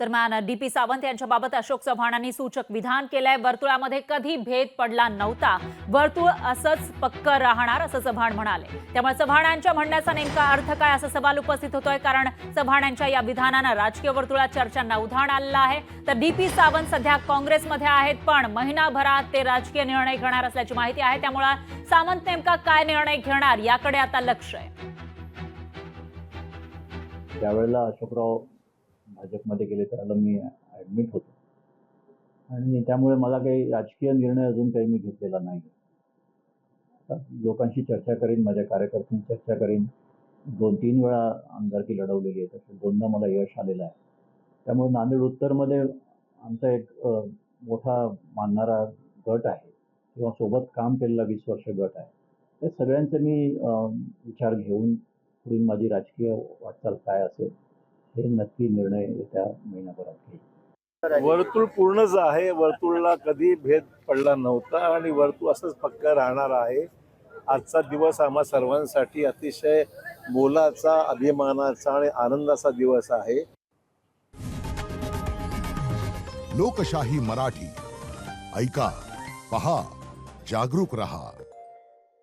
दरम्यान D P Sawant यांच्याबाबत अशोक चव्हाणांनी सूचक विधान केलंय. वर्तुळामध्ये कधी भेद पडला नव्हता. वर्तुळ असंच पक्क राहणार असं चव्हाण म्हणाले. त्यामुळे चव्हाणांच्या म्हणण्याचा नेमका अर्थ काय असा सवाल उपस्थित होतोय? कारण चव्हाणांच्या या विधानानं राजकीय वर्तुळात चर्चांना उधाण आलेलं आहे. तर डी पी सावंत सध्या काँग्रेसमध्ये आहेत पण महिनाभरात ते राजकीय निर्णय घेणार असल्याची माहिती आहे. त्यामुळे सावंत नेमका काय निर्णय घेणार याकडे आता लक्ष आहे. त्यावेळेला अशोकराव भाजपमध्ये गेले त्यावेळेला मी ॲडमिट होतो. आणि त्यामुळे मला काही राजकीय निर्णय अजून काही मी घेतलेला नाही. लोकांशी चर्चा करीन माझ्या कार्यकर्त्यांशी चर्चा करीन. दोन तीन वेळा आमदारकी लढवलेली आहे तसं दोनदा मला यश आलेलं आहे. त्यामुळे नांदेड उत्तरमध्ये आमचा एक मोठा मानणारा गट आहे. किंवा सोबत काम केलेला वीस वर्ष गट आहे. त्या सगळ्यांचे मी विचार घेऊन पुढील माझी राजकीय वाटचाल काय असेल हे नक्की निर्णय येत्या महिन्याभरात घेईल. वर्तुळ पूर्णच आहे. वर्तुळला कधी भेद पडला नव्हता आणि वर्तुळ असंच पक्क राहणार आहे. आजचा दिवस आम्हा सर्वांसाठी अतिशय मोलाचा अभिमानाचा आणि आनंदाचा दिवस आहे. लोकशाही मराठी. ऐका पहा जागरूक रहा.